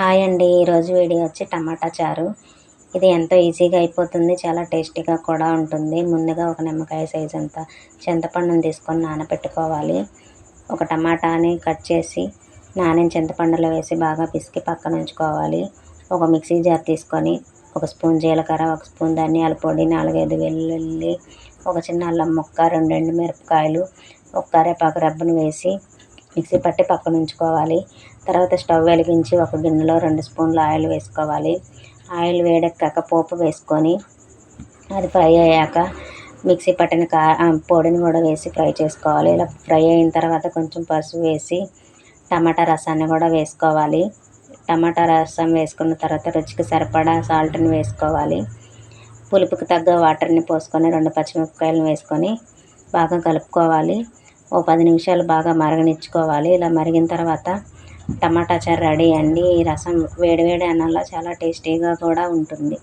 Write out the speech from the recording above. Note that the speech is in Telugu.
హాయ్ అండి. ఈరోజు వీడియో వచ్చి టమాటా చారు. ఇది ఎంతో ఈజీగా అయిపోతుంది చాలా టేస్టీగా కూడా ఉంటుంది. ముందుగా ఒక నిమ్మకాయ సైజ్ అంత చింతపండుని తీసుకొని నానబెట్టుకోవాలి ఒక టమాటాని కట్ చేసి నానిన చింతపండులో వేసి బాగా పిసికి పక్కన ఉంచుకోవాలి. ఒక మిక్సీ జార్ తీసుకొని ఒక స్పూన్ జీలకర్ర ఒక స్పూన్ ధనియాల పొడి నాలుగైదు వెల్లుల్లి ఒక చిన్న అల్లం ముక్క రెండు ఎండు మిరపకాయలు ఒక కరేపాకు రబ్బను వేసి మిక్సీ పట్టి పక్కన ఉంచుకోవాలి. తర్వాత స్టవ్ వెలిగించి ఒక గిన్నెలో రెండు స్పూన్ల ఆయిల్ వేసుకోవాలి. ఆయిల్ వేడెక్కాక పోపు వేసుకొని అది ఫ్రై అయ్యాక మిక్సీ పట్టిన కా పొడిని కూడా వేసి ఫ్రై చేసుకోవాలి. ఇలా ఫ్రై అయిన తర్వాత కొంచెం పసుపు వేసి టమాటా రసాన్ని కూడా వేసుకోవాలి. టమాటా రసం వేసుకున్న తర్వాత రుచికి సరిపడా సాల్ట్ని వేసుకోవాలి. పులుపుకి తగ్గ వాటర్ని పోసుకొని రెండు పచ్చిమిరపకాయలను వేసుకొని బాగా కలుపుకోవాలి. ఓ పది నిమిషాలు బాగా మరగనిచ్చుకోవాలి. ఇలా మరిగిన తర్వాత టమాటా చారు రెడీ అండి ఈ రసం వేడివేడి అన్నంలో చాలా టేస్టీగా కూడా ఉంటుంది.